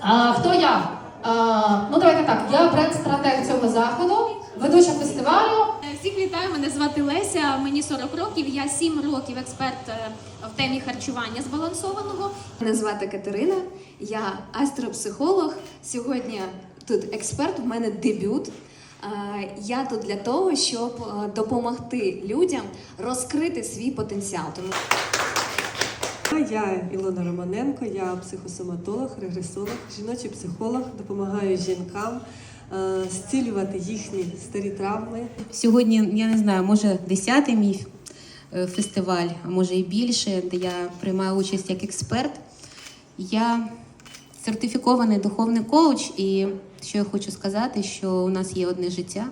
А, хто я? А, ну давайте так. Я бренд-стратег цього заходу, ведуча фестивалю. Всіх вітаю, мене звати Леся, мені 40 років, я 7 років експерт е, в темі харчування збалансованого. Мене звати Катерина, я астропсихолог. Сьогодні тут експерт, у мене дебют. Е, Я тут для того, щоб е, допомогти людям розкрити свій потенціал. Я Ілона Романенко, я психосоматолог, регресолог, жіночий психолог, допомагаю жінкам е, зцілювати їхні старі травми. Сьогодні, я не знаю, може 10-й мій е, фестиваль, а може і більше, де я приймаю участь як експерт. Я сертифікований духовний коуч, і що я хочу сказати, що у нас є одне життя,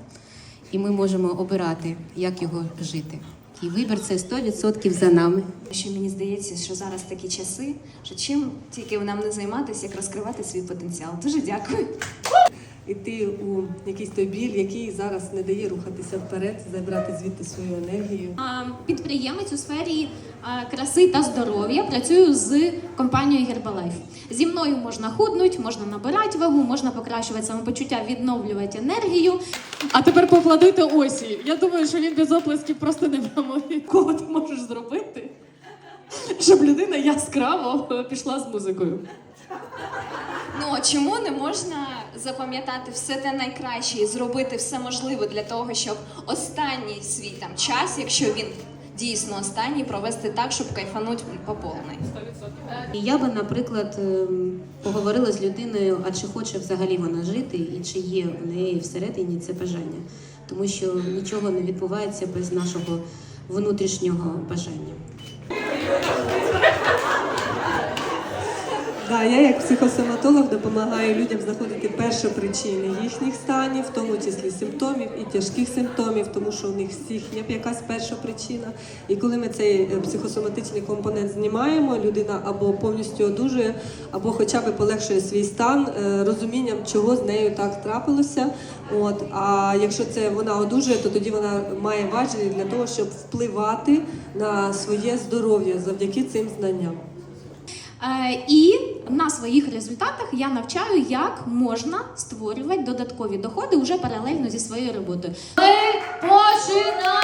і ми можемо обирати, як його жити. І вибір це 100% за нами. що мені здається, що зараз такі часи, що чим тільки нам не займатися, як розкривати свій потенціал. Дуже дякую. У якийсь той біль, який зараз не дає рухатися вперед, забрати звідти свою енергію. Підприємець у сфері краси та здоров'я працюю з компанією Herbalife. Зі мною можна худнути, можна набирати вагу, можна покращувати самопочуття, відновлювати енергію. А тепер поаплодуйте Осі. Я думаю, що він без оплесків просто не вимовить. Кого ти можеш зробити, щоб людина яскраво пішла з музикою. Ну чому не можна запам'ятати все те найкраще і зробити все можливе для того, щоб останній свій там час, якщо він дійсно останній, провести так, щоб кайфануть по повній. Я би, наприклад, ем, поговорила з людиною, а чи хоче взагалі вона жити, і чи є в неї всередині це бажання. Тому що нічого не відбувається без нашого внутрішнього бажання. Да, я як психосоматолог допомагаю людям знаходити першопричини їхніх станів, в тому числі симптомів і тяжких симптомів, тому що у них всіх є якась перша причина. І коли ми цей е, психосоматичний компонент знімаємо, людина або повністю одужує, або хоча б полегшує свій стан е, розумінням, чого з нею так трапилося. От а якщо це вона одужує, то тоді вона має важливість для того, щоб впливати на своє здоров'я завдяки цим знанням. Е, І на своїх результатах я навчаю, як можна створювати додаткові доходи вже паралельно зі своєю роботою. Ми починаємо!